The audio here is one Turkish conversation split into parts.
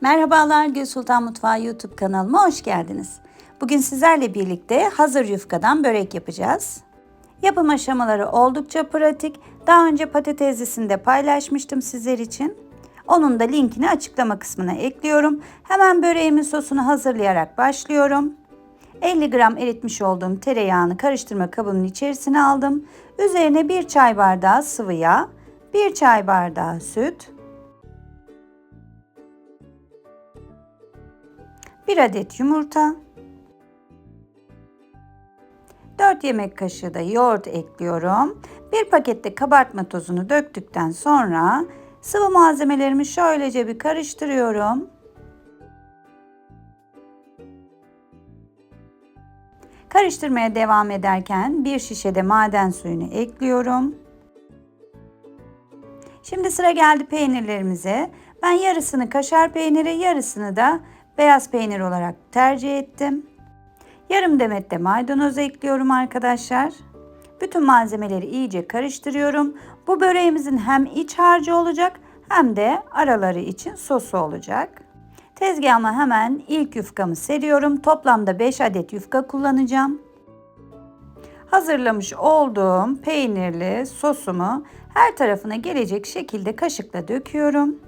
Merhabalar Gül Sultan Mutfağı YouTube kanalıma hoş geldiniz. Bugün sizlerle birlikte hazır yufkadan börek yapacağız. Yapım aşamaları oldukça pratik. Daha önce patateslisini de paylaşmıştım sizler için. Onun da linkini açıklama kısmına ekliyorum. Hemen böreğimin sosunu hazırlayarak başlıyorum. 50 gram eritmiş olduğum tereyağını karıştırma kabının içerisine aldım. Üzerine 1 çay bardağı sıvı yağ, 1 çay bardağı süt, 1 adet yumurta, 4 yemek kaşığı da yoğurt ekliyorum. Bir pakette kabartma tozunu döktükten sonra sıvı malzemelerimi şöylece bir karıştırıyorum. Karıştırmaya devam ederken bir şişede maden suyunu ekliyorum. Şimdi sıra geldi peynirlerimize. Ben yarısını kaşar peyniri, yarısını da beyaz peynir olarak tercih ettim. Yarım demet de maydanoz ekliyorum arkadaşlar. Bütün malzemeleri iyice karıştırıyorum. Bu böreğimizin hem iç harcı olacak hem de araları için sosu olacak. Tezgahıma hemen ilk yufkamı seriyorum. Toplamda 5 adet yufka kullanacağım. Hazırlamış olduğum peynirli sosumu her tarafına gelecek şekilde kaşıkla döküyorum.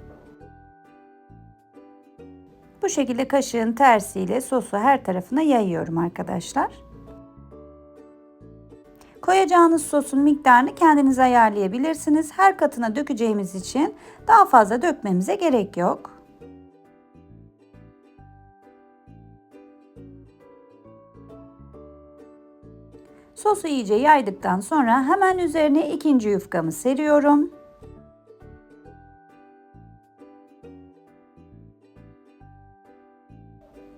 Bu şekilde kaşığın tersiyle sosu her tarafına yayıyorum arkadaşlar. Koyacağınız sosun miktarını kendiniz ayarlayabilirsiniz. Her katına dökeceğimiz için daha fazla dökmemize gerek yok. Sosu iyice yaydıktan sonra hemen üzerine ikinci yufkamı seriyorum.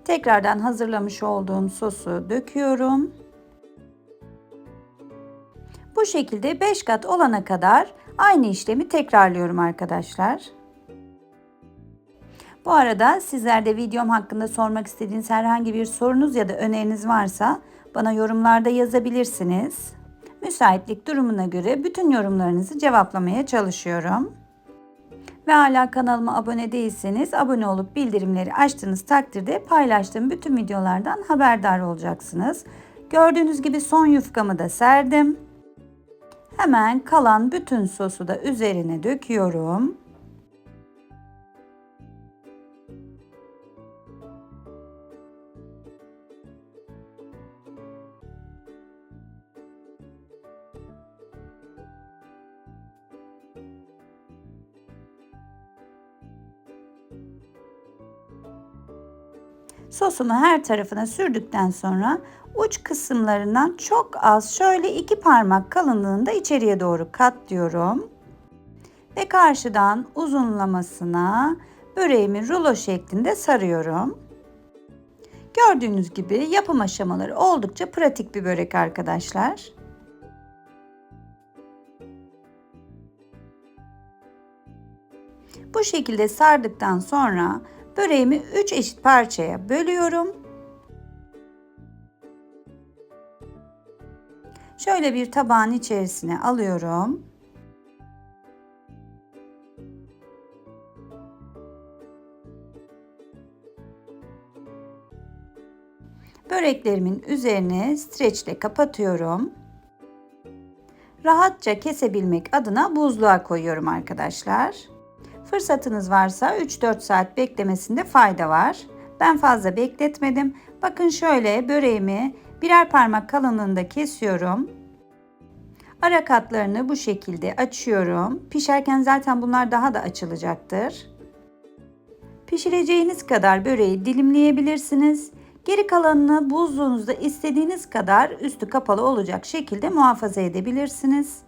Tekrardan hazırlamış olduğum sosu döküyorum. Bu şekilde 5 kat olana kadar aynı işlemi tekrarlıyorum arkadaşlar. Bu arada sizler de videom hakkında sormak istediğiniz herhangi bir sorunuz ya da öneriniz varsa bana yorumlarda yazabilirsiniz. Müsaitlik durumuna göre bütün yorumlarınızı cevaplamaya çalışıyorum. Ve hala kanalıma abone değilseniz abone olup bildirimleri açtığınız takdirde paylaştığım bütün videolardan haberdar olacaksınız. Gördüğünüz gibi son yufkamı da serdim. Hemen kalan bütün sosu da üzerine döküyorum. Sosumu her tarafına sürdükten sonra uç kısımlarından çok az şöyle iki parmak kalınlığında içeriye doğru katlıyorum. Ve karşıdan uzunlamasına böreğimi rulo şeklinde sarıyorum. Gördüğünüz gibi yapım aşamaları oldukça pratik bir börek arkadaşlar. Bu şekilde sardıktan sonra Böreğimi 3 eşit parçaya bölüyorum. Şöyle bir tabağın içerisine alıyorum. Böreklerimin üzerine streçle kapatıyorum. Rahatça kesebilmek adına buzluğa koyuyorum arkadaşlar. Fırsatınız varsa 3-4 saat beklemesinde fayda var. Ben fazla bekletmedim. Bakın şöyle böreğimi birer parmak kalınlığında kesiyorum. Ara katlarını bu şekilde açıyorum. Pişerken zaten bunlar daha da açılacaktır. Pişireceğiniz kadar böreği dilimleyebilirsiniz. Geri kalanını buzluğunuzda istediğiniz kadar üstü kapalı olacak şekilde muhafaza edebilirsiniz.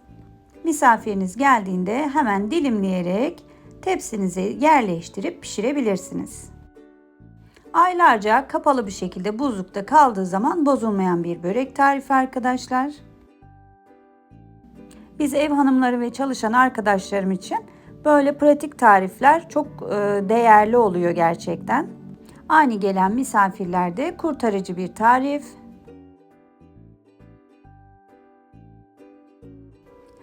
Misafiriniz geldiğinde hemen dilimleyerek tepsinize yerleştirip pişirebilirsiniz. Aylarca kapalı bir şekilde buzlukta kaldığı zaman bozulmayan bir börek tarifi arkadaşlar. Biz ev hanımları ve çalışan arkadaşlarım için böyle pratik tarifler çok e, değerli oluyor gerçekten. Ani gelen misafirlerde kurtarıcı bir tarif.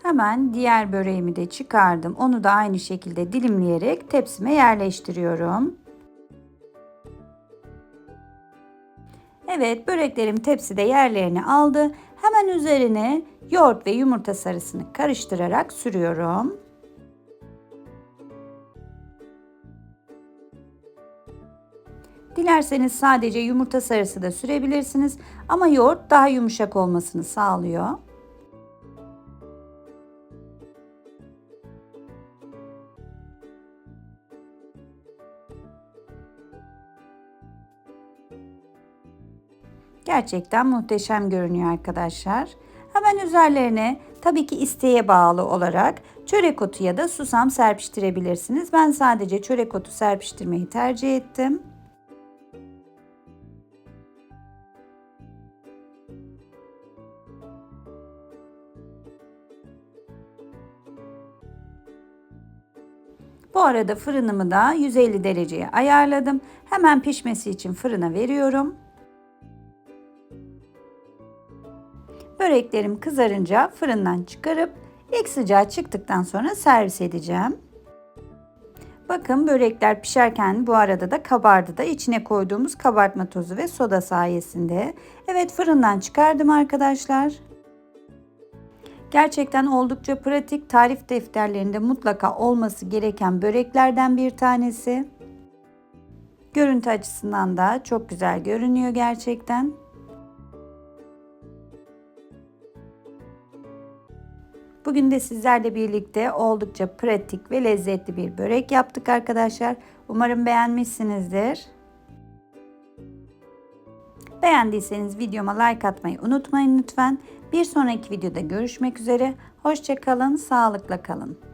Hemen diğer böreğimi de çıkardım. Onu da aynı şekilde dilimleyerek tepsime yerleştiriyorum. Evet böreklerim tepside yerlerini aldı. Hemen üzerine yoğurt ve yumurta sarısını karıştırarak sürüyorum. Dilerseniz sadece yumurta sarısı da sürebilirsiniz ama yoğurt daha yumuşak olmasını sağlıyor. Gerçekten muhteşem görünüyor arkadaşlar. Hemen üzerlerine tabii ki isteğe bağlı olarak çörek otu ya da susam serpiştirebilirsiniz. Ben sadece çörek otu serpiştirmeyi tercih ettim. Bu arada fırınımı da 150 dereceye ayarladım. Hemen pişmesi için fırına veriyorum. Böreklerim kızarınca fırından çıkarıp ilk sıcağı çıktıktan sonra servis edeceğim. Bakın börekler pişerken bu arada da kabardı da içine koyduğumuz kabartma tozu ve soda sayesinde. Evet fırından çıkardım arkadaşlar. Gerçekten oldukça pratik tarif defterlerinde mutlaka olması gereken böreklerden bir tanesi. Görüntü açısından da çok güzel görünüyor gerçekten. Bugün de sizlerle birlikte oldukça pratik ve lezzetli bir börek yaptık arkadaşlar. Umarım beğenmişsinizdir. Beğendiyseniz videoma like atmayı unutmayın lütfen. Bir sonraki videoda görüşmek üzere. Hoşçakalın, sağlıkla kalın.